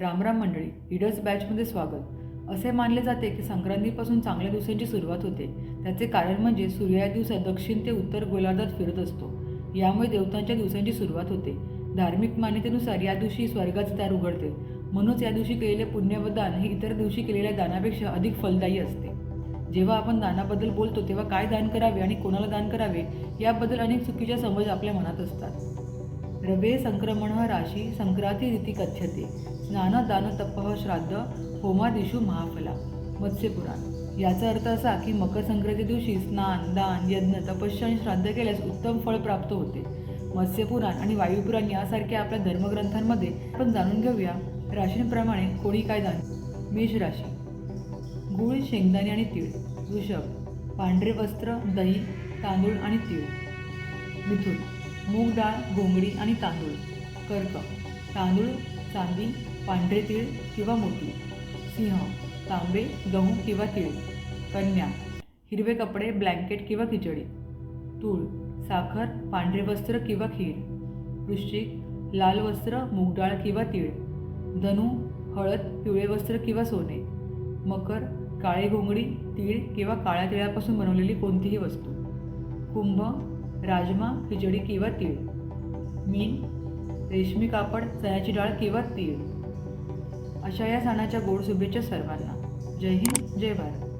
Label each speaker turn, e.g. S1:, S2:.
S1: रामराम मंडळी इडस बॅचमध्ये स्वागत. असे मानले जाते की संक्रांतीपासून चांगल्या दिवसांची सुरुवात होते. त्याचे कारण म्हणजे सूर्य या दिवसात दक्षिण ते उत्तर गोलार्धात फिरत असतो. यामुळे देवतांच्या दिवसांची सुरुवात होते. धार्मिक मान्यतेनुसार या दिवशी स्वर्गाचे दार उघडते. म्हणूनच या दिवशी केलेले पुण्यवदान हे इतर दिवशी केलेल्या दानापेक्षा अधिक फलदायी असते. जेव्हा आपण दानाबद्दल बोलतो तेव्हा काय दान करावे आणि कोणाला दान करावे याबद्दल अनेक चुकीच्या समज आपल्या मनात असतात. रवे संक्रमण राशी संक्रांती रीती कथ्यते. स्नान दान तपः श्राद्ध होमादिषु महाफला मत्स्यपुराण. याचा अर्थ असा की मकर संक्रांती दिवशी स्नान दान यज्ञ तपस्या आणि श्राद्ध केल्यास उत्तम फळ प्राप्त होते. मत्स्यपुराण आणि वायुपुराण यासारख्या आपल्या धर्मग्रंथांमध्ये आपण जाणून घेऊया राशींप्रमाणे कोणी काय दान मेष राशी. गुळ शेंगदाणे आणि तीळ. वृषभ. पांढरे वस्त्र दही तांदूळ आणि तीळ. मिथुन. मूग डाळ घोंगडी आणि तांदूळ कर्क तांदूळ चांदी पांढरे तीळ किंवा मोती सिंह तांबे गहू किंवा तीळ कन्या हिरवे कपडे ब्लँकेट किंवा खिचडी तूळ साखर पांढरे वस्त्र किंवा खीर वृश्चिक लाल वस्त्र मूग डाळ किंवा तीळ धनु हळद पिवळे वस्त्र किंवा सोने मकर काळे घोंगडी तीळ किंवा काळ्या तिळापासून बनवलेली कोणतीही वस्तू कुंभ राजमा खिचडी किंवा तीळ. मीन रेशमी कापड चण्याची डाळ किंवा तीळ. अशा या सणाच्या गोड शुभेच्छा सर्वांना. जय हिंद जय भारत.